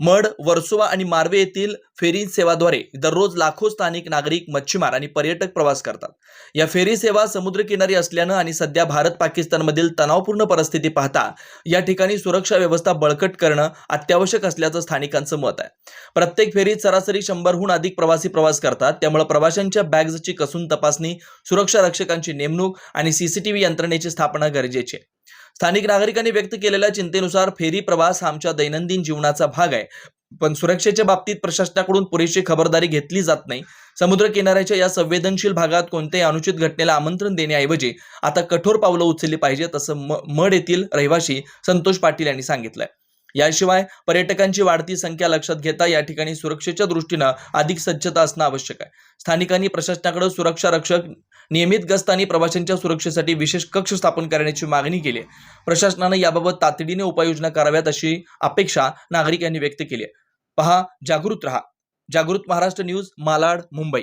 Mud Versova आणि मार्वे येथील फेरी सेवाद्वारे दररोज लाखो स्थानिक नागरिक मच्छीमार आणि पर्यटक प्रवास करतात. या फेरी सेवा समुद्रकिनारी असल्यानं आणि सध्या भारत पाकिस्तानमधील तणावपूर्ण परिस्थिती पाहता या ठिकाणी सुरक्षा व्यवस्था बळकट करणं अत्यावश्यक असल्याचं स्थानिकांचं मत आहे. प्रत्येक फेरीत सरासरी शंभरहून अधिक प्रवासी प्रवास करतात. त्यामुळे प्रवाशांच्या बॅग्सची कसून तपासणी सुरक्षा रक्षकांची नेमणूक आणि सीसीटीव्ही यंत्रणेची स्थापना गरजेची आहे. स्थानिक नागरिकांनी व्यक्त केलेल्या चिंतेनुसार फेरी प्रवास आमच्या दैनंदिन जीवनाचा भाग आहे. पण सुरक्षेच्या बाबतीत प्रशासनाकडून पुरेशी खबरदारी घेतली जात नाही. समुद्र किनाऱ्याच्या या संवेदनशील भागात कोणत्याही अनुचित घटनेला आमंत्रण देण्याऐवजी आता कठोर पावलं उचलली पाहिजेत असं म मड येथील रहिवाशी संतोष पाटील यांनी सांगितलंय. याशिवाय पर्यटकांची वाढती संख्या लक्षात घेता या ठिकाणी सुरक्षेच्या दृष्टीनं अधिक सज्जता असणं आवश्यक आहे. स्थानिकांनी प्रशासनाकडे सुरक्षा रक्षक नियमित गस्त आणि प्रवाशांच्या सुरक्षेसाठी विशेष कक्ष स्थापन करण्याची मागणी केली आहे. प्रशासनानं याबाबत तातडीने उपाययोजना कराव्यात अशी अपेक्षा नागरिकांनी व्यक्त केली आहे. पहा जागृत रहा. जागृत महाराष्ट्र न्यूज मालाड मुंबई.